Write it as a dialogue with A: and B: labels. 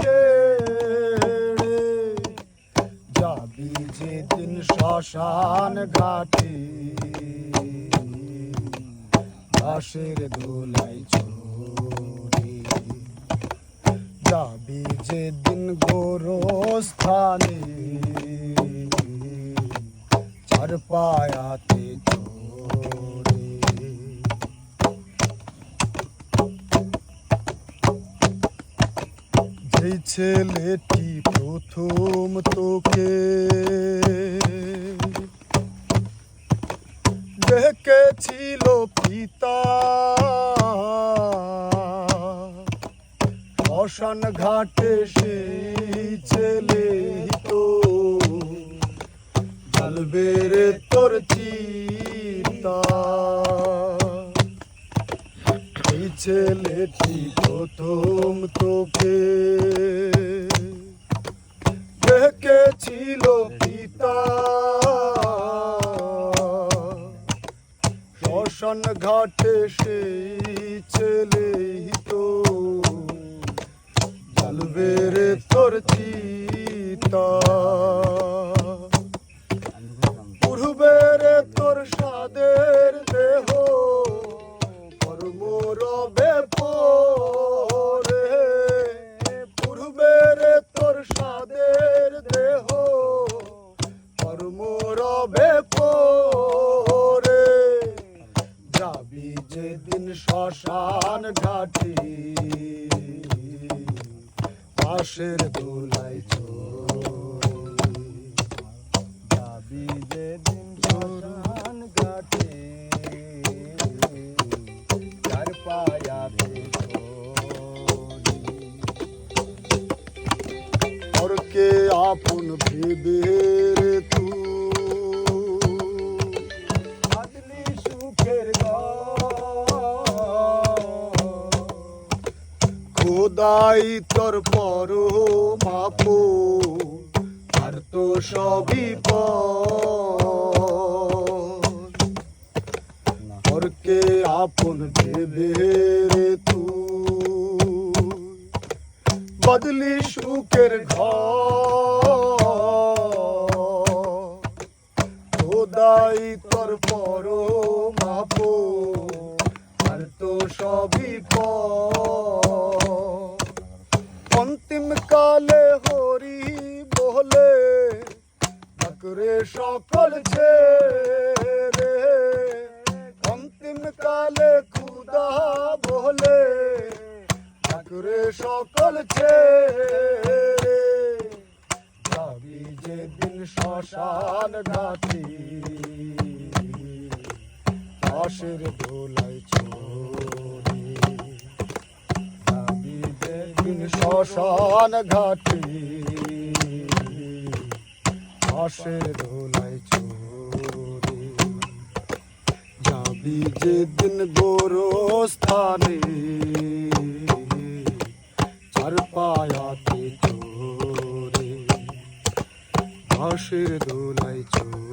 A: কেড়ে যাবি যেদিন শ্মশান ঘাটে। ঘাসের দোলাই চড়ে যাবি যেদিন গোরস্থানে। চার পায়াতে যেই ছেলেটি প্রথম তোকে। ডেকেছিল পিতা। শ্মশান ঘাটে সেই ছেলে তো। জ্বলবে ছেলেটি প্রথম তোকে। দেখেছিল পিতা। শ্মশান ঘাটে সেই ছেলে তো জ্বলবে রে তোর চিতা। পূর্বের তোর সাদের যাবি যেদিন শ্মশান ঘাটি। পাশের দোলাই যাবি যেদিন শ্মশান ঘাটে। চার পায়াতে আপন ভেবে খোদাই তোর পর মাপ আর তো সবই পরকে আপন ভেবে রে তুই? বদলি সুখের ঘর। খোদাই তোর পর মাপ আর তো সবই পর অন্তিম কালে হরি বলে ডাকরে সকল ছেড়ে। অন্তিম কালে খুদা বলে ডাকরে সকল ছেড়ে। যাবি যেদিন শ্মশান ঘাটি পাশের দোলাই চোরে শ্মশান ঘাটি। পাশের দোলাই চোরে। যাবি যেদিন গোরস্থানে চার পায়াতে চোরে। ঘাসের দোলাই চোরে।